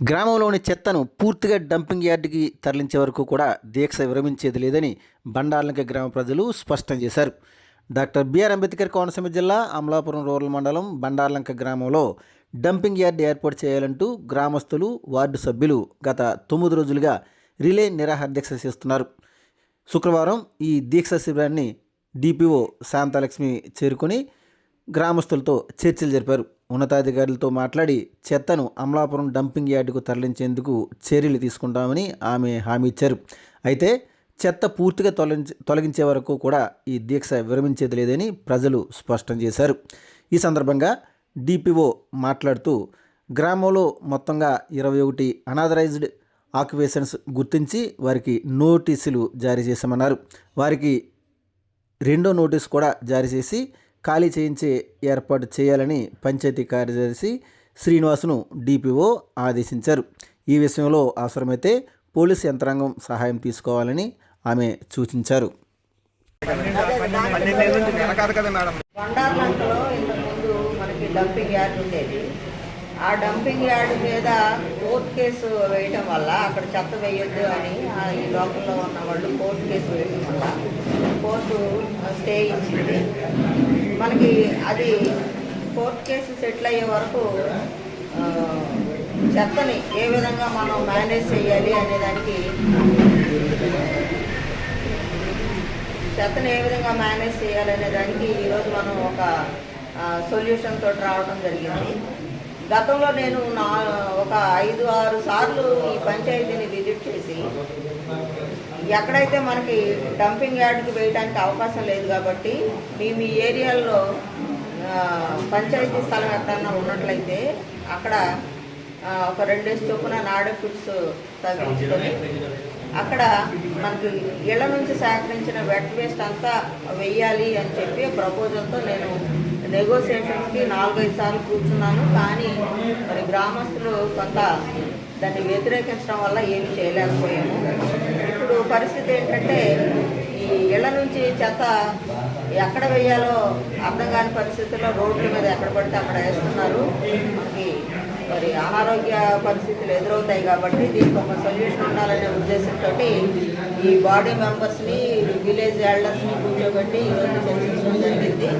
గ్రామంలోని చెత్తను పూర్తిగా డంపింగ్ యార్డుకి తరలించే వరకు కూడా దీక్ష విరమించేది లేదని బండార్లంక గ్రామ ప్రజలు స్పష్టం చేశారు. డాక్టర్ బిఆర్ అంబేద్కర్ కోనసీమ జిల్లా అమలాపురం రూరల్ మండలం బండార్లంక గ్రామంలో డంపింగ్ యార్డ్ ఏర్పాటు చేయాలంటూ గ్రామస్తులు వార్డు సభ్యులు గత తొమ్మిది రోజులుగా రిలే నిరాహార దీక్ష చేస్తున్నారు. శుక్రవారం ఈ దీక్ష శిబిరాన్ని డిపిఓ శాంతలక్ష్మి చేరుకొని గ్రామస్తులతో చర్చలు జరిపారు. ఉన్నతాధికారులతో మాట్లాడి చెత్తను అమలాపురం డంపింగ్ యార్డుకు తరలించేందుకు చర్యలు తీసుకుంటామని ఆమె హామీ ఇచ్చారు. అయితే చెత్త పూర్తిగా తొలగించే తొలగించే వరకు కూడా ఈ దీక్ష విరమించేది లేదని ప్రజలు స్పష్టం చేశారు. ఈ సందర్భంగా డిపిఓ మాట్లాడుతూ గ్రామంలో మొత్తంగా ఇరవై ఒకటి అనాథరైజ్డ్ ఆక్యుపేషన్స్ గుర్తించి వారికి నోటీసులు జారీ చేశామన్నారు. వారికి రెండో నోటీస్ కూడా జారీ చేసి ఖాళీ చేయించే ఏర్పాటు చేయాలని పంచాయతీ కార్యదర్శి శ్రీనివాసును డిపిఓ ఆదేశించారు. ఈ విషయంలో అవసరమైతే పోలీసు యంత్రాంగం సహాయం తీసుకోవాలని ఆమె సూచించారు. డంపింగ్ యార్డ్ ఉండేది ఆ డంపింగ్ యార్డ్ మీద కోర్టు కేసు వేయటం వల్ల అక్కడ చెత్త వేయొద్దు అని ఈ లోకల్లో ఉన్న వాళ్ళు కోర్టు కేసు వేయటం వల్ల కోర్టు స్టే ఇచ్చింది. మనకి అది కోర్టు కేసు సెటిల్ అయ్యే వరకు చెత్తని ఏ విధంగా మనం మేనేజ్ చేయాలి అనే దానికి చెత్తను ఏ విధంగా మేనేజ్ చేయాలనే దానికి ఈరోజు మనం ఒక సొల్యూషన్ తోటి రావడం జరిగింది. గతంలో నేను నా ఒక ఐదు ఆరు సార్లు ఈ పంచాయతీని విజిట్ చేసి ఎక్కడైతే మనకి డంపింగ్ యార్డ్కి వేయడానికి అవకాశం లేదు కాబట్టి మేము ఈ ఏరియాలో పంచాయతీ స్థలం ఎక్కడన్నా ఉన్నట్లయితే అక్కడ ఒక రెండేసి చొప్పున నాడ ఫుడ్స్ తగ్గించుకొని అక్కడ మనకి ఇళ్ళ నుంచి సేకరించిన వెట్ వేస్ట్ అంతా వెయ్యాలి అని చెప్పి ప్రపోజల్తో నేను నెగోసియేషన్స్కి నాలుగైదు సార్లు కూర్చున్నాను. కానీ మరి గ్రామస్తులు కొంత దాన్ని వ్యతిరేకించడం వల్ల ఏమి చేయలేకపోయాము. పరిస్థితి ఏంటంటే ఈ ఇళ్ళ నుంచి చెత్త ఎక్కడ వేయాలో అర్థం కాని పరిస్థితుల్లో రోడ్ల మీద ఎక్కడ పడితే అక్కడ వేస్తున్నారు. మనకి మరి అనారోగ్య పరిస్థితులు ఎదురవుతాయి కాబట్టి దీనికి ఒక సొల్యూషన్ ఉండాలనే ఉద్దేశంతో ఈ బాడీ మెంబర్స్ని విలేజ్ ఎల్డర్స్ని కూర్చోబెట్టి ఈరోజు చర్చించడం జరిగింది.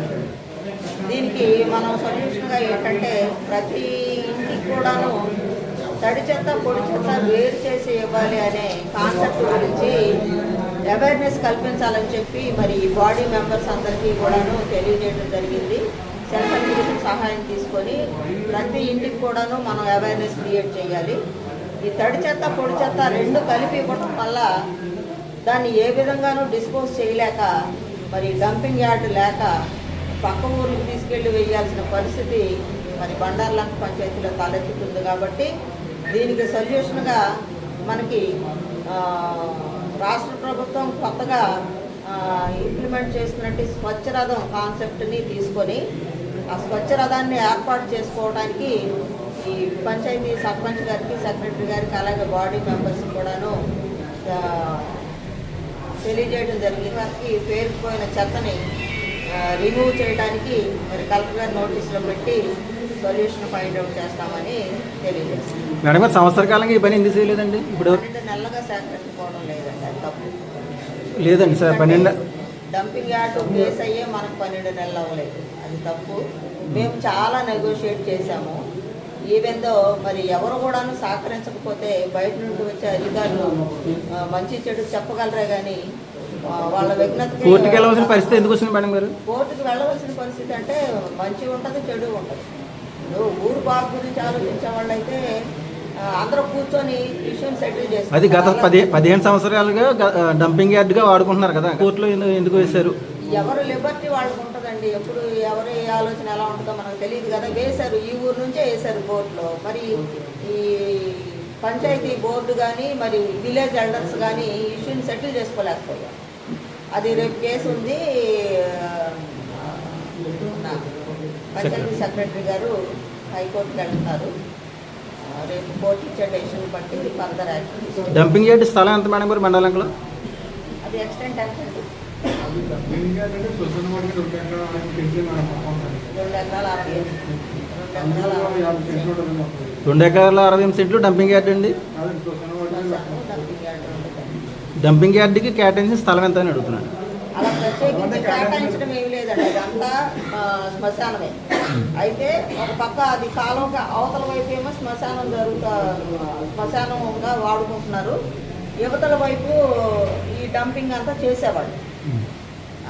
దీనికి మనం సొల్యూషన్గా ఏంటంటే ప్రతి ఇంటికి కూడాను తడి చెత్త పొడి చెత్త వేరు చేసి ఇవ్వాలి అనే కాన్సెప్ట్ గురించి అవేర్నెస్ కల్పించాలని చెప్పి మరి ఈ బాడీ మెంబర్స్ అందరికీ కూడాను తెలియజేయడం జరిగింది. సెంట్రల్ హెల్ప్ సహాయం తీసుకొని ప్రతి ఇంటికి కూడాను మనం అవేర్నెస్ క్రియేట్ చేయాలి. ఈ తడి చెత్త పొడి చెత్త రెండు కలిపి ఇవ్వడం వల్ల దాన్ని ఏ విధంగానూ డిస్పోజ్ చేయలేక మరి డంపింగ్ యార్డ్ లేక పక్క ఊర్లకు తీసుకెళ్ళి వేయాల్సిన పరిస్థితి మరి బండార్లంక పంచాయతీలో తలెత్తుతుంది కాబట్టి దీనికి సొల్యూషన్గా మనకి రాష్ట్ర ప్రభుత్వం కొత్తగా ఇంప్లిమెంట్ చేసినట్టు స్వచ్ఛ రథం కాన్సెప్ట్ని తీసుకొని ఆ స్వచ్ఛ రథాన్ని ఏర్పాటు చేసుకోవడానికి ఈ పంచాయతీ సర్పంచ్ గారికి సెక్రటరీ గారికి అలాగే బాడీ మెంబర్స్ కూడాను తెలియజేయడం జరిగింది. వారికి పేరుకుపోయిన చెత్తని రిమూవ్ చేయడానికి మరి కలెక్టర్ గారి నోటీసులో పెట్టి సొల్యూషన్ ఫైండ్ అవుట్ చేస్తామని తెలియజేస్తాం మేడం గారు సంవత్సర కాలంగా ఈ పని ఎందుకు చేయలేదండి? ఇప్పుడు పన్నెండు నెలలుగా సేకరించుకోవడం లేదండి అది తప్పు. లేదండి సార్ పన్నెండు డంపింగ్ యార్డ్ కేసు అయ్యే మనకు పన్నెండు నెలలు అవ్వలేదు అది తప్పు. మేము చాలా నెగోషియేట్ చేశాము. ఈవెందో మరి ఎవరు కూడాను సహకరించకపోతే బయట నుండి వచ్చే అధికారులు మంచి చెడు చెప్పగలరే కానీ వాళ్ళ విఘ్నతకి కోర్టుకి వెళ్ళవలసిన పరిస్థితి ఎందుకు వచ్చింది మేడం గారు? కోర్టుకు వెళ్ళవలసిన పరిస్థితి అంటే మంచి ఉంటుంది చెడు ఉంటుంది. ఊరు బాగు గురించి ఆలోచించే వాళ్ళైతే అందరూ కూర్చొని ఇష్యూని సెటిల్ చేస్తారు అది గత పది పదిహేను సంవత్సరాలుగా డంపింగ్ యార్డ్గా వాడుకుంటున్నారు కదా కోర్టులో ఎందు- ఎందుకు వేశారు ఎవరు లిబర్టీ వాళ్ళకు ఉంటుందండి ఎప్పుడు ఎవరి ఆలోచన ఎలా ఉంటుందో మనకు తెలియదు కదా వేశారు ఈ ఊరు నుంచే వేశారు బోర్డులో మరి ఈ పంచాయతీ బోర్డు కానీ మరి విలేజ్ ఎల్డర్స్ కానీ ఇష్యూని సెటిల్ చేసుకోలేకపోయారు అది రేపు కేసు ఉంది పంచాయతీ సెక్రటరీ గారు హైకోర్టుకి వెళ్తున్నారు ఆ, రేపు కోర్టు ఇచ్చే డెసిషన్ బట్టి ఫర్దర్ యాక్షన్. డంపింగ్ యార్డ్ స్థలం ఎంత మేడం గారు? మండలంలో? అది ఎక్స్టెంట్ ఎంత రెండు ఎకరాలు అరవై ఎనిమిది సెంట్లు డంపింగ్ యార్డ్ అండి. డంపింగ్ యార్డ్కి కేటాయించిన స్థలం ఎంత అని అడుగుతున్నాను? అలా ప్రత్యేకించి కేటాయించడం ఏమి లేదండి. అదంతా శ్మశానమే. అయితే ఒక పక్క అది కాలం అవతల వైపు ఏమో శ్మశానం జరుగుతా శ్మశానంగా వాడుకుంటున్నారు. యువతల వైపు ఈ డంపింగ్ అంతా చేసేవాళ్ళు.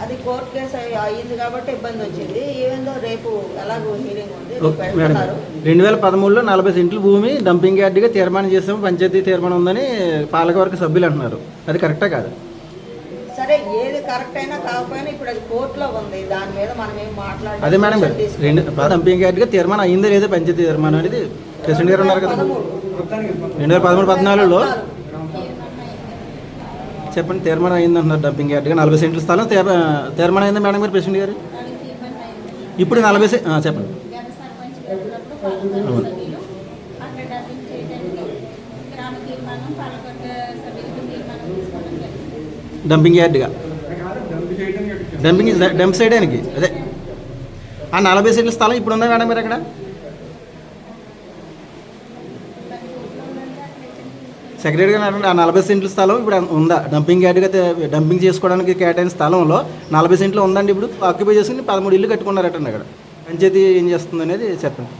అది కోర్టు కేసు అయి- అయ్యింది కాబట్టి ఇబ్బంది వచ్చింది. ఏమైందో రేపు ఎలాగో హీరింగ్ ఉంది రెండు వేల పదమూడులో నలభై సెంట్లు భూమి డంపింగ్ యార్డ్గా తీర్మానం చేసాము పంచాయతీ తీర్మానం ఉందని పాలకవర్గ సభ్యులు అంటున్నారు. అది కరెక్టా కాదు? సరే ఏది కరెక్ట్ అయినా కాకపోయినా ఇప్పుడు అది కోర్టులో ఉంది. దాని మీద మనం ఏం మాట్లాడాలి అదే మేడం రెండు డంపింగ్ యార్డ్గా తీర్మానం అయిందో లేదో పంచాయతీ తీర్మానం అనేది ప్రెసిడెంట్ గారు ఉన్నారు కదా. రెండు వేల పదమూడు పద్నాలుగులో? చెప్పండి తీర్మానం అయింది అంటున్నారు డంపింగ్ యార్డ్గా నలభై సెంట్ల స్థలం తీర్ తీర్మానం అయిందా మేడం గారు ప్రెసిడెంట్ గారు? ఇప్పుడు నలభై సె- చెప్పండి. గత సర్పంచ్ ఉన్నప్పుడు పాలకవర్గ సభ్యులు అక్కడ డబ్బింగ్ చేయడానికి గ్రామ తీర్మానం పాలకవర్గ సభ్యులకు తీర్మానం తీసుకోవడం జరిగింది డంపింగ్ యార్డ్గా డంపింగ్ డంప్ సైడానికి అదే. ఆ నలభై సెట్ల స్థలం ఇప్పుడు ఉందా మేడం మీరు అక్కడ? సెక్రటరీ గారు ఆ నలభై సెంట్ల స్థలం ఇప్పుడు ఉందా? డంపింగ్ యార్డ్గా డంపింగ్ చేసుకోవడానికి కేటాయిన స్థలంలో నలభై సెంట్లు ఉందండి ఇప్పుడు. ఆక్యుపై చేసుకుని పదమూడు ఇల్లు కట్టుకున్నారటండి అక్కడ. పంచాయతీ ఏం చేస్తుంది అనేది చెప్పండి.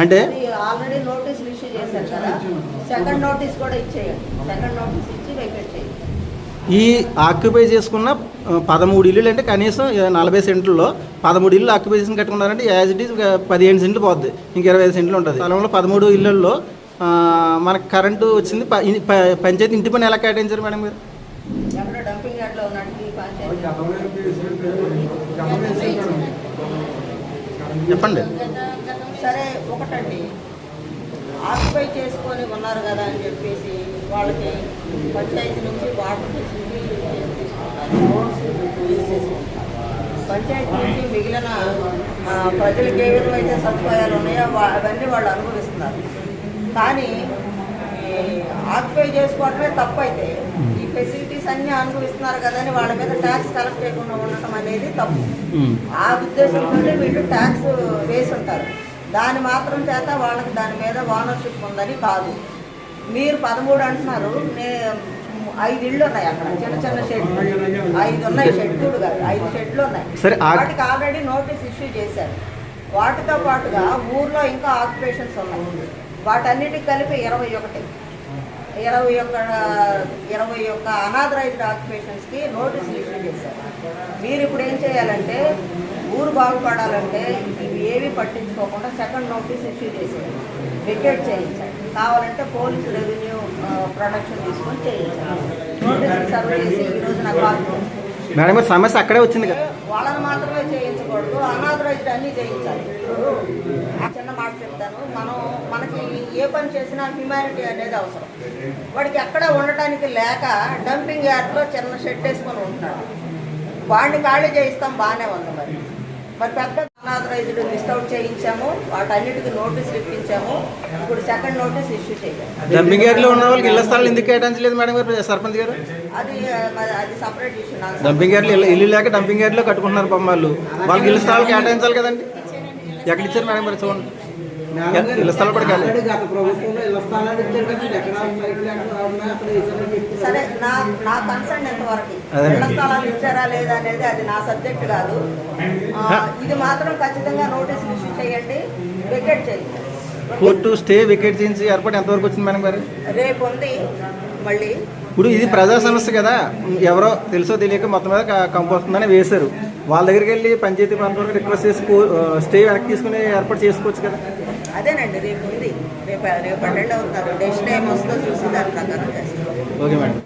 అంటే ఆల్రెడీ నోటీసులు ఇష్యూ చేశారు కదా. సెకండ్ నోటీస్ కూడా ఇచ్చేయండి. సెకండ్ నోటీస్ ఇచ్చి వెకేట్ చేయండి. ఈ ఆక్యుపై చేసుకున్న పదమూడు ఇల్లులు అంటే కనీసం నలభై సెంట్లలో పదమూడు ఇల్లు ఆక్యుపై చేసుకుని కట్టుకున్నారంటే యాజ్ ఇట్ ఈస్ పదిహేను సెంట్లు పోద్ది ఇంక ఇరవై ఐదు సెంట్లు ఉంటుంది. స్థలంలో పదమూడు ఇళ్ళలో మనకు కరెంటు వచ్చింది పంచాయతీ ఇంటి పని ఎలా కేటాయించారు మేడం పంచాయతీ. చెప్పండి. సరే ఒకటండి. ఆక్యుపై చేసుకొని ఉన్నారు కదా అని చెప్పేసి వాళ్ళకి పంచాయతీ నుంచి వాటర్ ఫెసిలిటీ తీసుకుంటారు. రోడ్స్ యూజ్ చేసుకుంటారు. పంచాయతీ నుంచి మిగిలిన ప్రజలకు ఏ విధమైతే సదుపాయాలు ఉన్నాయో వా- అవన్నీ వాళ్ళు అనుభవిస్తున్నారు. కానీ ఆక్యుపై చేసుకోవడమే తప్పు అయితే ఈ ఫెసిలిటీస్ అన్నీ అనుభవిస్తున్నారు కదా అని వాళ్ళ మీద ట్యాక్స్ కలెక్ట్ చేయకుండా ఉండటం అనేది తప్పు. ఆ ఉద్దేశంతో వీళ్ళు ట్యాక్స్ వేసి ఉంటారు దాని మాత్రం చేత వాళ్ళకి దాని మీద ఓనర్షిప్ ఉందని కాదు. మీరు పదమూడు అంటున్నారు ఐదు ఇళ్ళు ఉన్నాయి అక్కడ చిన్న చిన్న షెడ్లు ఐదు ఉన్నాయి షెడ్లు కాదు ఐదు షెడ్లు ఉన్నాయి. వాటికి ఆల్రెడీ నోటీస్ ఇష్యూ చేశారు. వాటితో పాటుగా ఊర్లో ఇంకా ఆక్యుపేషన్స్ ఉన్నాయి. వాటన్నిటికి కలిపి ఇరవై ఒకటి. ఇరవై ఒక్క ఇరవై ఒక్క అనాథరైజ్డ్ ఆక్యుపేషన్స్కి నోటీసులు ఇష్యూ చేశారు. మీరు ఇప్పుడు ఏం చేయాలంటే ఊరు బాగుపడాలంటే ఇవి ఏవి పట్టించుకోకుండా సెకండ్ నోటీస్ ఇష్యూ చేసేయాలి. వికెట్ చేయించాలి. కావాలంటే పోలీసు రెవెన్యూ ప్రొడక్షన్ తీసుకొని చేయించాలి. నోటీసులు సర్వ్ చేసి ఈరోజు నాకు. మేడం సమస్య అక్కడే వచ్చింది కదా. వాళ్ళని మాత్రమే చేయించకూడదు అనాథరైజ్డ్ అన్నీ చేయించాలి. చిన్న మాట చెప్తాను. మనం మనకి ఏ పని చేసినా హ్యుమానిటీ అనేది అవసరం. వాడికి ఎక్కడ ఉండటానికి లేక డంపింగ్ యార్డ్లో చిన్న షెడ్ వేసుకొని ఉంటున్నాడు వాడిని ఖాళీ చేయిస్తాం బాగానే ఉంది మరి. మరి పెద్ద అనాథరైజ్డ్ లిస్ట్ అవుట్ చేయించాము. వాటన్నిటికీ నోటీసులు ఇప్పించాము. ఇప్పుడు సెకండ్ నోటీస్ ఇష్యూ చేయాలి డంపింగ్ యార్డ్లో ఉన్న వాళ్ళకి ఇళ్ళ స్థలాలు ఎందుకు కేటాయించలేదు మేడం గారు? సర్పంచ్ గారు? అది అది సపరేట్ ఇష్యూ నాకు డంపింగ్ యార్డ్లో ఇల్లు- లేక డంపింగ్ యార్డ్లో కట్టుకుంటున్నారు వాళ్ళు. వాళ్ళకి ఇల్లు స్థలాలు కేటాయించాలి కదండి? ఎక్కడ ఇచ్చారు మేడం మరి చూడండి. స్థలాలు కూడా సరే నా నా కన్సర్న్ ఎంతవరకు? స్థలాలు ఇచ్చారా లేదా అనేది అది నా సబ్జెక్ట్ కాదు. ఇది మాత్రం ఖచ్చితంగా నోటీస్ ఇష్యూ చేయండి వికెట్ చేయండి. కోర్టు స్టే వికెట్ చేయించి ఏర్పాటు ఎంతవరకు వచ్చింది మేడం గారు? రేపు ఉంది మళ్ళీ. ఇప్పుడు ఇది ప్రజా సమస్య కదా. ఎవరో తెలుసో తెలియక మొత్తం మీద క- కంపు వస్తుందని వేశారు. వాళ్ళ దగ్గరికి వెళ్ళి పంచాయతీ ప్రాంతంలో రిక్వెస్ట్ చేసి స్టే వెనక్కి తీసుకుని ఏర్పాటు చేసుకోవచ్చు కదా. అదేనండి రేపు ఉంది. రేపు రేపు అటెండ్ అవుతున్నారు నెక్స్ట్ టైం వస్తుందో చూసి దాని ప్రకారం చేస్తారు ఓకే మేడం.